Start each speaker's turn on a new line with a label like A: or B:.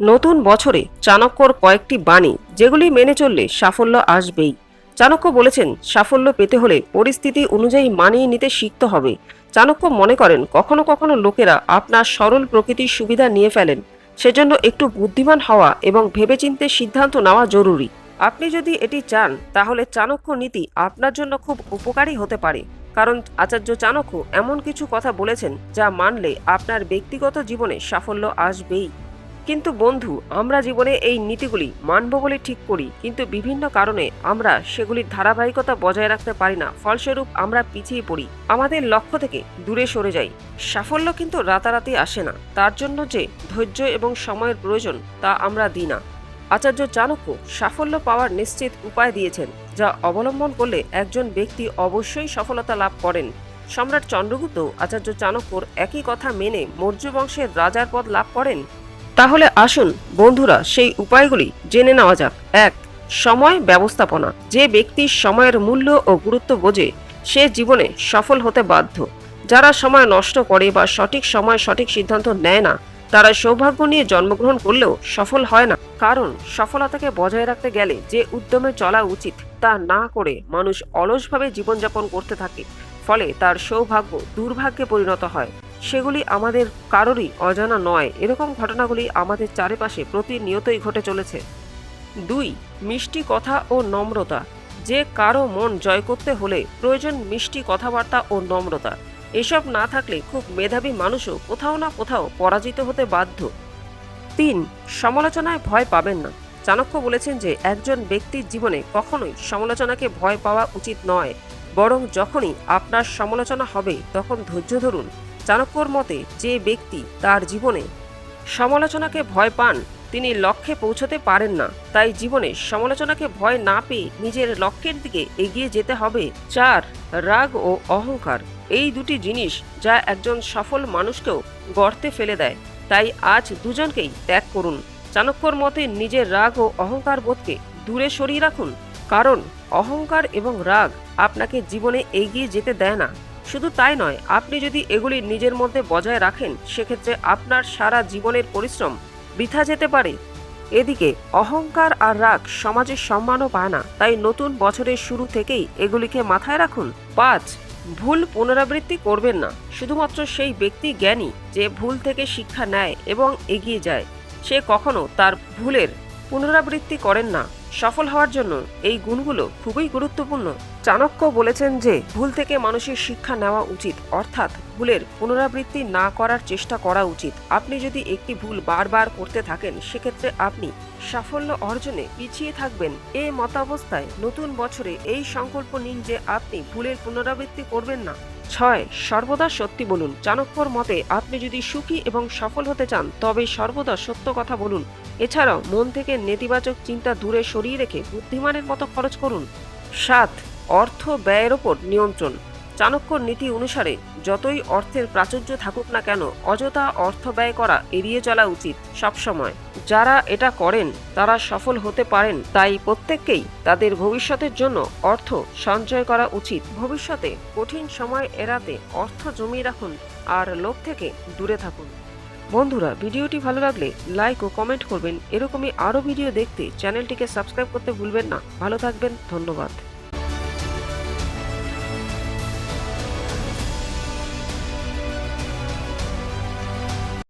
A: নতুন বছরে চাণক্যর কয়েকটি বাণী, যেগুলি মেনে চললে সাফল্য আসবেই। চাণক্য বলেছেন, সাফল্য পেতে হলে পরিস্থিতি অনুযায়ী মানিয়ে নিতে শিখতে হবে। চাণক্য মনে করেন, কখনো কখনো লোকেরা আপনার সরল প্রকৃতির সুবিধা নিয়ে ফেলেন। সেজন্য একটু বুদ্ধিমান হওয়া এবং ভেবেচিন্তে সিদ্ধান্ত নেওয়া জরুরি। আপনি যদি এটি চান, তাহলে চাণক্য নীতি আপনার জন্য খুব উপকারী হতে পারে। কারণ আচার্য চাণক্য এমন কিছু কথা বলেছেন, যা মানলে আপনার ব্যক্তিগত জীবনে সাফল্য আসবেই। কিন্তু বন্ধু, আমরা জীবনে এই নীতিগুলি মানব বলে ঠিক করি, কিন্তু বিভিন্ন কারণে আমরা সেগুলির ধারাবাহিকতা বজায় রাখতে পারি না। ফলস্বরূপ আমরা পিছিয়ে পড়ি। আমাদের লক্ষ্য থেকে দূরে সরে যাই। সাফল্য কিন্তু রাতারাতি আসে না। তার জন্য যে ধৈর্য এবং সময়ের প্রয়োজন, তা আমরা দিই না। আচার্য চাণক্য সাফল্য পাওয়ার নিশ্চিত উপায় দিয়েছেন, যা অবলম্বন করলে একজন ব্যক্তি অবশ্যই সফলতা লাভ করেন। সম্রাট চন্দ্রগুপ্ত আচার্য চাণক্যর একই কথা মেনে মৌর্য বংশের রাজার পদ লাভ করেন? তাহলে আসুন, বন্ধুরা, সেই উপায়গুলি জেনে নেওয়া যাক। এক, সময় ব্যবস্থাপনা। যে ব্যক্তি সময়ের মূল্য ও গুরুত্ব বোঝে, সে জীবনে সফল হতে বাধ্য। যারা সময় নষ্ট করে বা সঠিক সময় সঠিক সিদ্ধান্ত নেয় না, তারা সৌভাগ্য নিয়ে জন্মগ্রহণ করলেও সফল হয় না। কারণ, সফলতাকে বজায় রাখতে গেলে যে উদ্যমে চলা উচিত, তা না করে মানুষ অলসভাবে জীবনযাপন করতে থাকে। ফলে তার সৌভাগ্য দুর্ভাগ্যে পরিণত হয়। সেগুলি আমাদের কারোরই অজানা নয়। এরকম ঘটনাগুলি আমাদের চারিপাশে প্রতিনিয়তই ঘটে চলেছে। দুই, মিষ্টি কথা ও নম্রতা। যে কারও মন জয় করতে হলে প্রয়োজন মিষ্টি কথাবার্তা ও নম্রতা। এসব না থাকলে খুব মেধাবী মানুষও কোথাও না কোথাও পরাজিত হতে বাধ্য। তিন, সমালোচনায় ভয় পাবেন না। চাণক্য বলেছেন যে একজন ব্যক্তির জীবনে কখনোই সমালোচনাকে ভয় পাওয়া উচিত নয়। বরং যখনই আপনার সমালোচনা হবে, তখন ধৈর্য ধরুন। চাণক্যর মতে যে ব্যক্তি তার জীবনে সমালোচনাকে ভয় পান, তিনি লক্ষ্যে পৌঁছতে পারেন না। তাই জীবনে সমালোচনাকে ভয় না পেয়ে নিজের লক্ষ্যের দিকে এগিয়ে যেতে হবে। চার, রাগ ও অহংকার। এই দুটি জিনিস যা একজন সফল মানুষকেও গর্তে ফেলে দেয়। তাই আজ দুজনকেই ত্যাগ করুন। চাণক্যর মতে নিজের রাগ ও অহংকার বোধকে দূরে সরিয়ে রাখুন। কারণ অহংকার এবং রাগ আপনাকে জীবনে এগিয়ে যেতে দেয় না। শুধু তাই নয়, আপনি যদি এগুলি নিজের মধ্যে বজায় রাখেন, সেক্ষেত্রে আপনার সারা জীবনের পরিশ্রম বৃথা যেতে পারে। এদিকে, অহংকার আর রাগ সমাজের সম্মানও পায় না, তাই নতুন বছরের শুরু থেকেই এগুলিকে মাথায় রাখুন। পাঁচ, ভুল পুনরাবৃত্তি করবেন না, শুধুমাত্র সেই ব্যক্তি জ্ঞানী যে ভুল থেকে শিক্ষা নেয় এবং এগিয়ে যায়। সে কখনো তার ভুলের পুনরাবৃত্তি করেন না। সফল হওয়ার জন্য এই গুণগুলো খুবই গুরুত্বপূর্ণ। চাণক্য বলেছেন যে, ভুল থেকে মানুষের শিক্ষা নেওয়া উচিত। অর্থাৎ, ভুলের পুনরাবৃত্তি না করার চেষ্টা করা উচিত। আপনি যদি একটি ভুল বারবার করতে থাকেন, সেক্ষেত্রে আপনি সাফল্য অর্জনে পিছিয়ে থাকবেন। এ মতাবস্থায় নতুন বছরে এই সংকল্প নিন যে, আপনি ভুলের পুনরাবৃত্তি করবেন না। ছয়, সর্বদা সত্যি বলুন। চাণক্যর মতে, আপনি যদি সুখী এবং সফল হতে চান, তবে সর্বদা সত্য কথা বলুন। এছাড়াও, মন থেকে নেতিবাচক চিন্তা দূরে সরিয়ে রেখে বুদ্ধিমানের মতো খরচ করুন। সাত অর্থ ব্যয়ের ওপর নিয়ন্ত্রণ। চাণক্যর নীতি অনুসারে, যতই অর্থের প্রাচুর্য থাকুক না কেন, অযথা অর্থ ব্যয় করা এড়িয়ে চলা উচিত সবসময়। যারা এটা করেন, তারা সফল হতে পারেন, তাই প্রত্যেককেই তাদের ভবিষ্যতের জন্য অর্থ সঞ্চয় করা উচিত। ভবিষ্যতে কঠিন সময় এড়াতে অর্থ জমিয়ে রাখুন আর লোভ থেকে দূরে থাকুন। বন্ধুরা, ভিডিওটি ভালো লাগলে লাইক ও কমেন্ট করবেন। এরকমই আরও ভিডিও দেখতে চ্যানেলটিকে সাবস্ক্রাইব করতে ভুলবেন না। ভালো থাকবেন, ধন্যবাদ।